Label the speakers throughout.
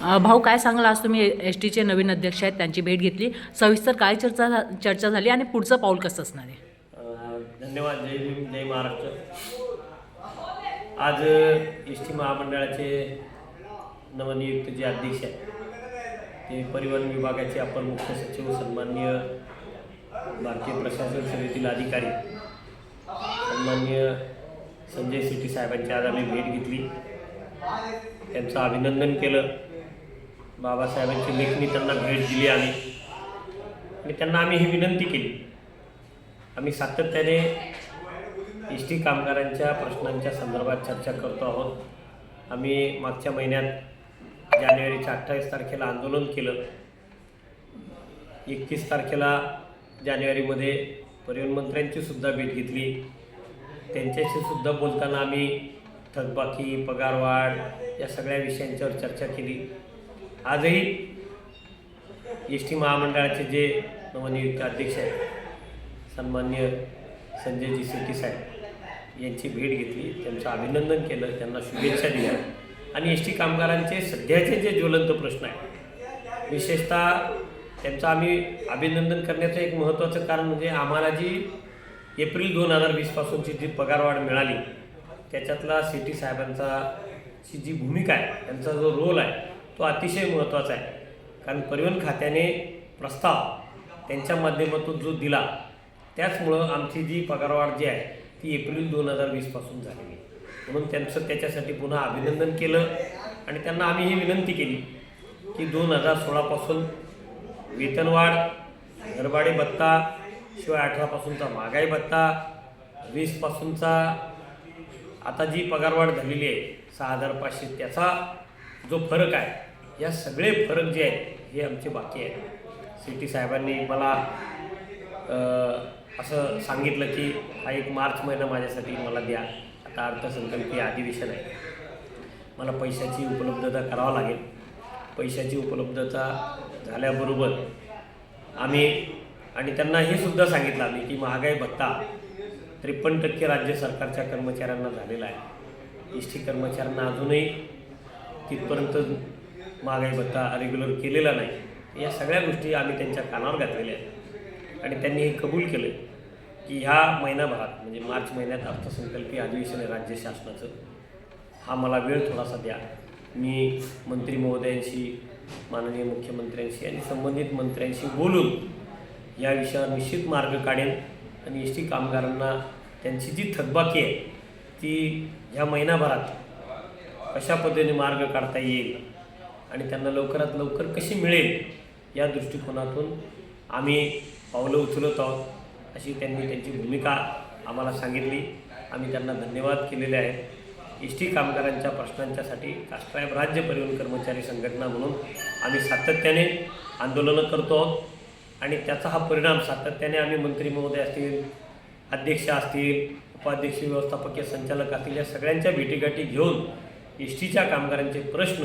Speaker 1: भाऊ काय सांगला? आज तुम्ही एस टीचे नवीन अध्यक्ष आहेत त्यांची भेट घेतली. सविस्तर काय चर्चा चर्चा झाली आणि पुढचं पाऊल कसं असणार आहे?
Speaker 2: धन्यवाद. जय भीम जय महाराष्ट्र. आज एस टी महामंडळाचे नवनियुक्त जे अध्यक्ष आहेत ते परिवहन विभागाचे अपर मुख्य सचिव सन्माननीय भारतीय प्रशासन सेवेतील अधिकारी सन्माननीय संजय सिटी साहेबांची आज आम्ही भेट घेतली. त्यांचं अभिनंदन केलं. बाबासाहेबांची लेखणी त्यांना भेट दिली आम्ही. आणि त्यांना आम्ही ही विनंती केली. आम्ही सातत्याने एस टी कामगारांच्या प्रश्नांच्या संदर्भात चर्चा करतो आहोत. आम्ही मागच्या महिन्यात जानेवारीच्या अठ्ठावीस तारखेला आंदोलन केलं. एकतीस तारखेला जानेवारीमध्ये परिवहन मंत्र्यांची सुद्धा भेट घेतली. त्यांच्याशी सुद्धा बोलताना आम्ही थकबाकी पगारवाढ या सगळ्या विषयांच्यावर चर्चा केली. आजही एस टी महामंडळाचे जे नवनियुक्त अध्यक्ष आहेत सन्मान्य संजयजी शेट्टी साहेब यांची भेट घेतली. त्यांचं अभिनंदन केलं. त्यांना शुभेच्छा दिल्या. आणि एस टी कामगारांचे सध्याचे जे ज्वलंत प्रश्न आहेत विशेषतः त्यांचं आम्ही अभिनंदन करण्याचं एक महत्त्वाचं कारण म्हणजे आम्हाला जी एप्रिल दोन हजार वीसपासूनची जी पगारवाढ मिळाली त्याच्यातला सिटी साहेबांचा ची जी भूमिका आहे त्यांचा जो रोल आहे तो अतिशय महत्त्वाचा आहे. कारण परिवहन खात्याने प्रस्ताव त्यांच्या माध्यमातून जो दिला त्याचमुळं आमची जी पगारवाढ जी आहे ती एप्रिल दोन हजार वीसपासून झालेली आहे. म्हणून त्यांचं त्याच्यासाठी पुन्हा अभिनंदन केलं आणि त्यांना आम्ही ही विनंती केली की दोन हजार सोळापासून वेतनवाढ घरभाडे भत्ता शिवाय अठरापासूनचा महागाई भत्ता वीसपासूनचा आता जी पगारवाढ झालेली आहे सहा हजार पाचशे त्याचा जो फरक आहे या सगळे फरक जे आहेत हे आमचे बाकी आहेत. सिटी साहेबांनी मला असं सांगितलं की हा एक मार्च महिना माझ्यासाठी मला द्या. आता अर्थसंकल्पीय अधिवेशन आहे. मला पैशाची उपलब्धता करावं लागेल. पैशाची उपलब्धता झाल्याबरोबर आम्ही आणि त्यांना हे सुद्धा सांगितलं आम्ही की महागाई भत्ता त्रेपन्न टक्के राज्य सरकारच्या कर्मचाऱ्यांना झालेला आहे. एस टी कर्मचाऱ्यांना अजूनही तिथपर्यंत महागाई भत्ता रेग्युलर केलेला नाही. या सगळ्या गोष्टी आम्ही त्यांच्या कानावर घातलेल्या आहेत. आणि त्यांनी हे कबूल केलं की ह्या महिनाभरात म्हणजे मार्च महिन्यात अर्थसंकल्पीय अधिवेशन आहे राज्य शासनाचं. हा मला वेळ थोडासा द्या. मी मंत्री महोदयांशी माननीय मुख्यमंत्र्यांशी आणि संबंधित मंत्र्यांशी बोलून या विषयावर निश्चित मार्ग काढेन आणि एस टी कामगारांना त्यांची जी थकबाकी आहे ती ह्या महिनाभरात कशा पद्धतीने मार्ग काढता येईल आणि त्यांना लवकरात लवकर कशी मिळेल या दृष्टिकोनातून आम्ही पावलं उचलत आहोत. अशी त्यांनी त्यांची भूमिका आम्हाला सांगितली. आम्ही त्यांना धन्यवाद केलेले आहेत. एस टी कामगारांच्या प्रश्नांच्यासाठी कास्ट्रायब राज्य परिवहन कर्मचारी संघटना म्हणून आम्ही सातत्याने आंदोलनं करतो आहोत. आणि त्याचा हा परिणाम सातत्याने आम्ही मंत्री महोदय असतील अध्यक्ष असतील उपाध्यक्ष व्यवस्थापकीय संचालक असतील या सगळ्यांच्या भेटीगाठी घेऊन एस टीच्या कामगारांचे प्रश्न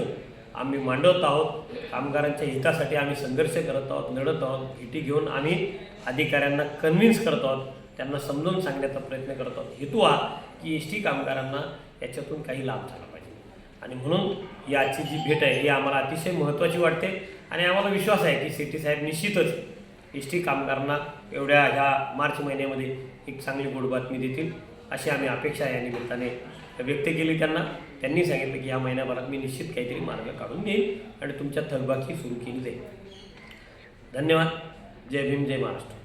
Speaker 2: आम्ही मांडवत आहोत. कामगारांच्या हितासाठी आम्ही संघर्ष करत आहोत लढत आहोत भेटी घेऊन आम्ही अधिकाऱ्यांना कन्व्हिन्स करत आहोत. त्यांना समजावून सांगण्याचा प्रयत्न करत आहोत. हेतू हा की एस टी कामगारांना याच्यातून काही लाभ झाला पाहिजे. आणि म्हणून याची जी भेट आहे ही आम्हाला अतिशय महत्त्वाची वाटते. आणि आम्हाला विश्वास आहे की सिटी साहेब निश्चितच एस टी कामगारांना एवढ्या ह्या मार्च महिन्यामध्ये एक चांगली गोड बातमी देतील. अशी आम्ही अपेक्षा या निमित्ताने व्यक्त केली त्यांना. त्यांनी सांगितलं की या महिन्याभरात मी निश्चित काहीतरी मार्ग काढून देईन आणि तुमच्या थकबाकी सुरू केली जाईल. धन्यवाद. जय भीम जय महाराष्ट्र.